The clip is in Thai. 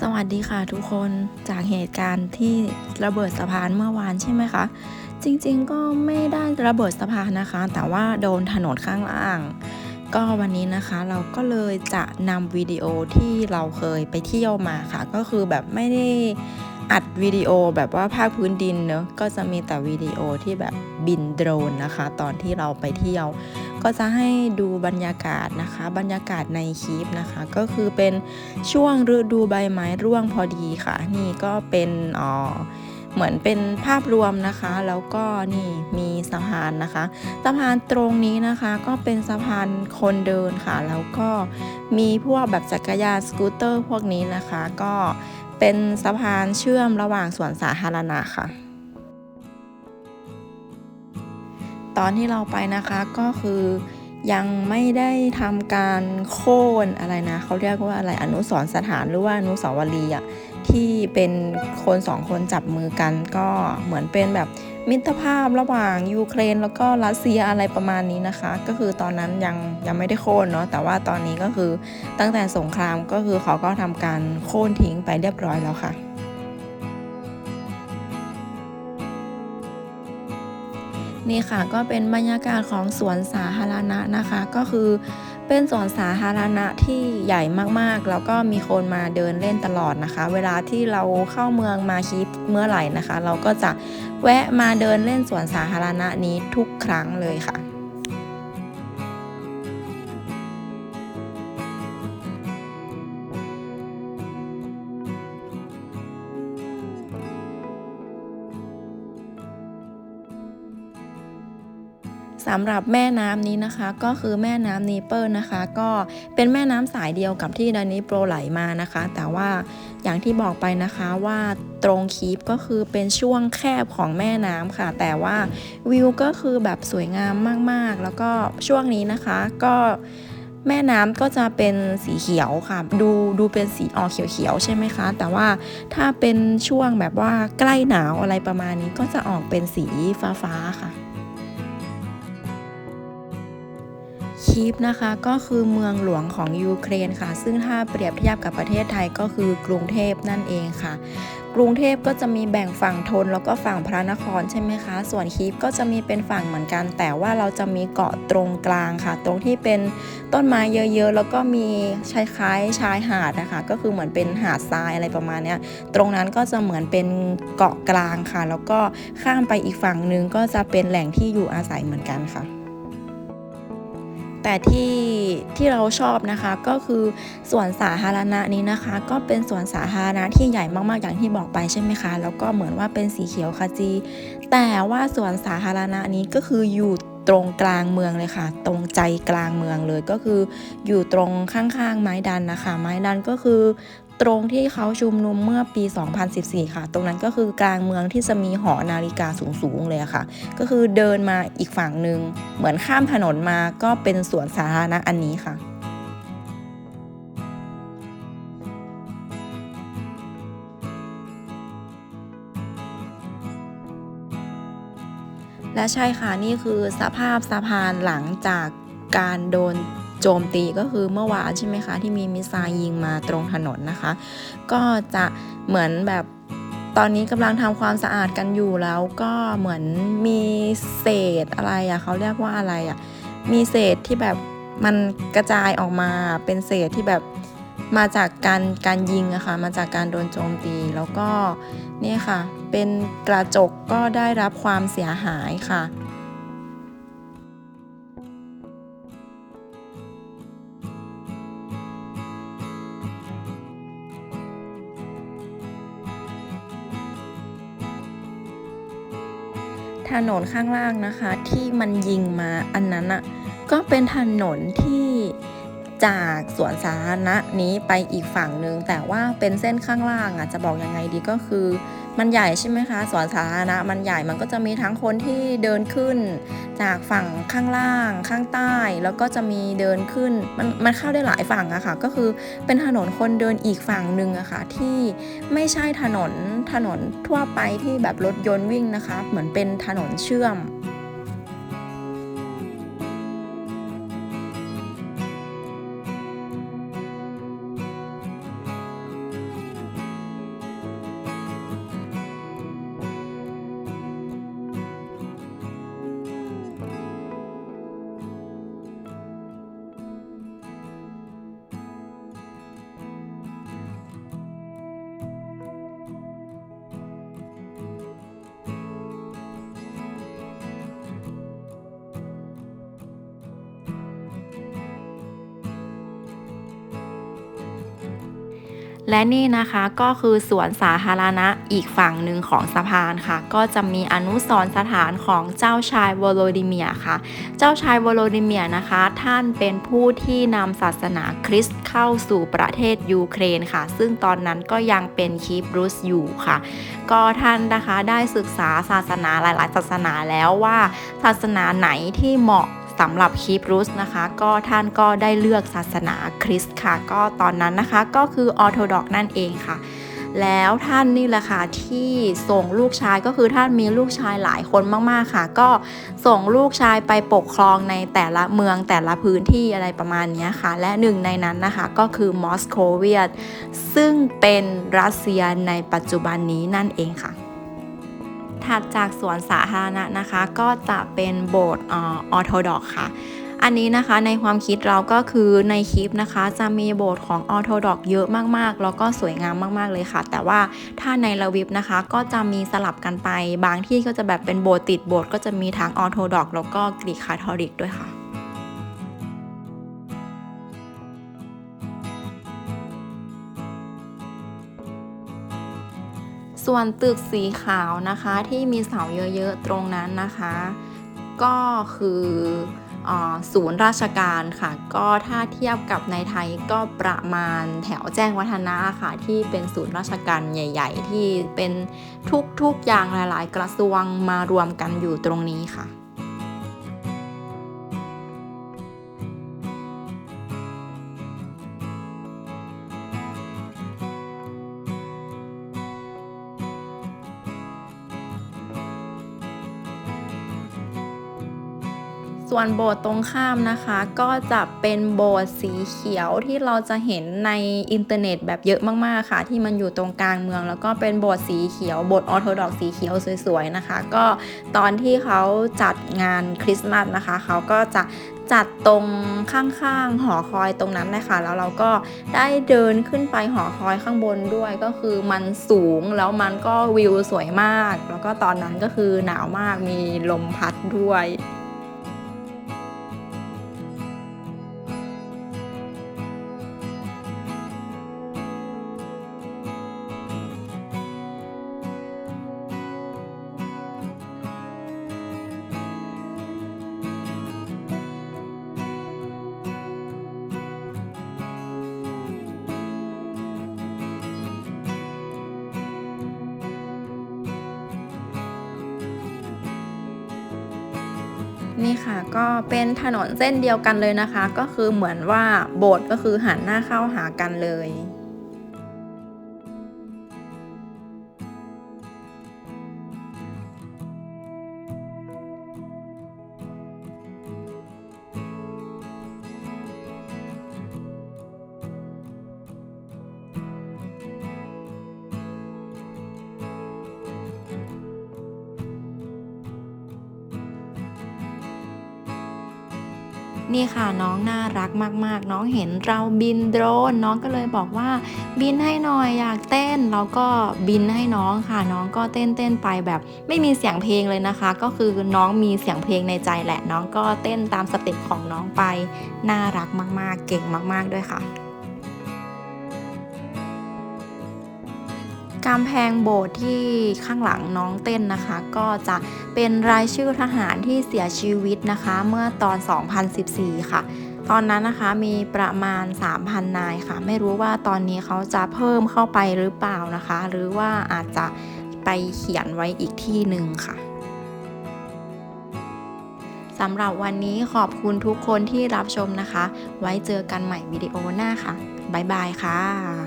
สวัสดีค่ะทุกคนจากเหตุการณ์ที่ระเบิดสะพานเมื่อวานใช่ไหมคะ จริงๆก็ไม่ได้ระเบิดสะพานนะคะ แต่ว่าโดนถนนข้างล่าง ก็วันนี้นะคะเราก็เลยจะนำวิดีโอที่เราเคยไปเที่ยวมาค่ะ ก็คือแบบไม่ได้อัดวิดีโอแบบว่าภาคพื้นดินเนอะก็จะมีแต่วิดีโอที่แบบบินโดรนนะคะ ตอนที่เราไปเที่ยว ก็จะให้ดูบรรยากาศนะคะ บรรยากาศในคลิปนะคะ ก็คือเป็นช่วงฤดูใบไม้ร่วงพอดีค่ะ นี่ก็เป็นอ๋อเหมือนเป็นภาพรวมนะคะ แล้วก็นี่มีสะพานนะคะ สะพานตรงนี้นะคะก็เป็นสะพานคนเดินค่ะ แล้วก็มีพวกแบบจักรยานสกูตเตอร์พวกนี้นะคะ ก็เป็นสะพานเชื่อมระหว่างสวนสาธารณะค่ะ ตอนที่เราไปนะคะก็คือยังไม่ได้ทำการโค่นอะไรนะเขาเรียกว่าอะไรอนุสรสถานหรือว่าอนุสาวรีย์อะที่เป็นคนสองคนจับมือกันก็เหมือนเป็นแบบมิตรภาพระหว่างยูเครนแล้วก็รัสเซียอะไรประมาณนี้นะคะ ก็คือตอนนั้นยังยังไม่ได้โค่นเนาะแต่ว่าตอนนี้ก็คือตั้งแต่สงครามก็คือเขาก็ทำการโค่นทิ้งไปเรียบร้อยแล้วค่ะ นี่ค่ะก็เป็นบรรยากาศของสวนสาธารณะนะคะ ก็คือเป็นสวนสาธารณะที่ใหญ่มากๆ แล้วก็มีคนมาเดินเล่นตลอดนะคะ เวลาที่เราเข้าเมืองมาคิปเมื่อไหร่นะคะ เราก็จะแวะมาเดินเล่นสวนสาธารณะนี้ทุกครั้งเลยค่ะ สำหรับแม่น้ำนี้นะคะ ก็คือแม่น้ำนีเปิลนะคะ ก็เป็นแม่น้ำสายเดียวกับที่ดานิโปรไหลมานะคะ แต่ว่าอย่างที่บอกไปนะคะว่าตรงคีปก็คือเป็นช่วงแคบของแม่น้ำค่ะ แต่ว่าวิวก็คือแบบสวยงามมากๆ แล้วก็ช่วงนี้นะคะก็แม่น้ำก็จะเป็นสีเขียวค่ะ ดูดูเป็นสีออกเขียวๆใช่ไหมคะ แต่ว่าถ้าเป็นช่วงแบบว่าใกล้หนาวอะไรประมาณนี้ก็จะออกเป็นสีฟ้าๆค่ะ คีฟนะคะก็คือเมืองหลวงของยูเครนค่ะ ซึ่งถ้าเปรียบเทียบกับประเทศไทยก็คือกรุงเทพนั่นเองค่ะ กรุงเทพก็จะมีแบ่งฝั่งทนแล้วก็ฝั่งพระนครใช่ไหมคะ ส่วนคีฟก็จะมีเป็นฝั่งเหมือนกัน แต่ว่าเราจะมีเกาะตรงกลางค่ะ ตรงที่เป็นต้นไม้เยอะๆ แล้วก็มีชายคล้ายชายหาดนะคะ ก็คือเหมือนเป็นหาดทรายอะไรประมาณนี้ตรงนั้นก็จะเหมือนเป็นเกาะกลางค่ะ แล้วก็ข้ามไปอีกฝั่งหนึ่งก็จะเป็นแหล่งที่อยู่อาศัยเหมือนกันค่ะ แต่ที่ที่เราชอบนะคะก็คือสวนสาธารณะนี้นะคะ ก็เป็นสวนสาธารณะที่ใหญ่มากๆอย่างที่บอกไปใช่ไหมคะแล้วก็เหมือนว่าเป็นสีเขียวขจี แต่ว่าสวนสาธารณะนี้ก็คืออยู่ตรงกลางเมืองเลยค่ะ ตรงใจกลางเมืองเลยก็คืออยู่ตรงข้างๆ ไม้ดันนะคะ ไม้ดันก็คือ ตรงที่เขาชุมนุมเมื่อปี 2014 ค่ะ ตรงนั้นก็คือกลางเมืองที่จะมีหอนาฬิกาสูงๆเลยค่ะ ก็คือเดินมาอีกฝั่งหนึ่งเหมือนข้ามถนนมาก็เป็นสวนสาธารณะอันนี้ค่ะและใช่ค่ะ นี่คือสภาพสะพานหลังจากการโดน โจมตีก็คือเมื่อวานใช่ไหมคะที่มีมิสไซล์ยิงมาตรงถนนนะคะ ก็จะเหมือนแบบตอนนี้กำลังทำความสะอาดกันอยู่แล้วก็เหมือนมีเศษอะไรอะเขาเรียกว่าอะไรอะมีเศษที่แบบมันกระจายออกมาเป็นเศษที่แบบมาจากการการยิงอะค่ะมาจากการโดนโจมตีแล้วก็เนี่ยค่ะ เป็นกระจกก็ได้รับความเสียหายค่ะ ถนนข้างล่างนะคะ ที่มันยิงมาอันนั้นอะก็เป็นถนนที่จากสวนสาธารณะนี้ไปอีกฝั่งหนึ่งแต่ว่าเป็นเส้นข้างล่างอะจะบอกยังไงดีก็คือ มันใหญ่ใช่ไหมคะสวนสาธารณะมันใหญ่มันก็จะมีทั้งคนที่เดินขึ้น จากฝั่งข้างล่างข้างใต้ แล้วก็จะมีเดินขึ้นมันมันเข้าได้หลายฝั่งอะค่ะ ก็คือเป็นถนนคนเดินอีกฝั่งหนึ่งอะค่ะที่ไม่ใช่ถนนถนนทั่วไปที่แบบรถยนต์วิ่งนะคะ เหมือนเป็นถนนเชื่อม และนี่นะคะก็คือสวนสาธารณะอีกฝั่งหนึ่งของสะพานค่ะ ก็จะมีอนุสรสถานของเจ้าชายวโลดิเมียค่ะ เจ้าชายวโลดิเมียนะคะ ท่านเป็นผู้ที่นำศาสนาคริสต์เข้าสู่ประเทศยูเครนค่ะ ซึ่งตอนนั้นก็ยังเป็นคีบรุสอยู่ค่ะ ก็ท่านนะคะได้ศึกษาศาสนาหลาย ๆ ศาสนาแล้วว่าศาสนาไหนที่เหมาะ สำหรับคีบรุสนะคะ ก็ท่านก็ได้เลือกศาสนาคริสต์ค่ะ ก็ตอนนั้นนะคะก็คือออร์โธดอกนั่นเองค่ะ แล้วท่านนี่แหละค่ะที่ส่งลูกชายก็คือท่านมีลูกชายหลายคนมากๆค่ะ ก็ส่งลูกชายไปปกครองในแต่ละเมืองแต่ละพื้นที่อะไรประมาณนี้ค่ะ และหนึ่งในนั้นนะคะก็คือมอสโคเวียซึ่งเป็นรัสเซียในปัจจุบันนี้นั่นเองค่ะ ถัดจากสวนสาธารณะนะคะ ก็จะเป็นโบสถ์ออร์โดอกค่ะ อันนี้นะคะในความคิดเราก็คือในคลิปนะคะ จะมีโบสถ์ของออร์โดอกเยอะมากๆ แล้วก็สวยงามมากๆเลยค่ะ แต่ว่าถ้าในละวิบนะคะ ก็จะมีสลับกันไป บางที่ก็จะแบบเป็นโบสถ์ติดโบสถ์ก็จะมีทั้งออร์โดอกแล้วก็กรีกคาทอลิกด้วยค่ะ ส่วนตึกสีขาวนะคะที่มีเสาเยอะๆตรงนั้นนะคะ ก็คืออศูนย์ราชการค่ะ ก็ถ้าเทียบกับในไทยก็ประมาณแถวแจ้งวัฒนะค่ะ ที่เป็นศูนย์ราชการใหญ่ ๆ ที่เป็นทุกๆอย่างหลาย ๆ กระทรวงมารวมกันอยู่ตรงนี้ค่ะ ส่วนโบสถ์ตรงข้ามนะคะ ก็จะเป็นโบสถ์สีเขียวที่เราจะเห็นในอินเทอร์เน็ตแบบเยอะมากๆค่ะ ที่มันอยู่ตรงกลางเมือง แล้วก็เป็นโบสถ์สีเขียวโบสถ์ออร์โธดอกสีเขียวสวยๆนะคะ ก็ตอนที่เขาจัดงานคริสต์มาสนะคะเขาก็จะจัดตรงข้างๆหอคอยตรงนั้นเลยค่ะแล้วเราก็ได้เดินขึ้นไปหอคอยข้างบนด้วยก็คือมันสูงแล้วมันก็วิวสวยมาก แล้วก็ตอนนั้นก็คือหนาวมากมีลมพัดด้วย นี่ค่ะก็เป็นถนนเส้นเดียวกันเลยนะคะ ก็คือเหมือนว่าโบสถ์ก็คือหันหน้าเข้าหากันเลย นี่ค่ะน้องน่ารักมาก ๆ น้องเห็นเราบินโดรนน้องก็เลยบอกว่า บินให้หน่อยอยากเต้นแล้วก็บินให้น้องค่ะ น้องก็เต้นเต้นไปแบบ ไม่มีเสียงเพลงเลยนะคะ ก็คือน้องมีเสียงเพลงในใจแหละ น้องก็เต้นตามสเต็ปของน้องไปน่ารักมาก ๆ เก่งมาก ๆ ด้วยค่ะ กำแพงโบสถ์ที่ข้างหลังน้องเต้นนะคะ ก็จะเป็นรายชื่อทหารที่เสียชีวิตนะคะ เมื่อตอน 2014 ค่ะ ตอนนั้นนะคะมีประมาณ 3,000 นายค่ะ ไม่รู้ว่าตอนนี้เขาจะเพิ่มเข้าไปหรือเปล่านะคะ หรือว่าอาจจะไปเขียนไว้อีกที่หนึ่งค่ะสำหรับวันนี้ขอบคุณทุกคนที่รับชมนะคะ ไว้เจอกันใหม่วิดีโอหน้าค่ะ บ๊ายบายค่ะ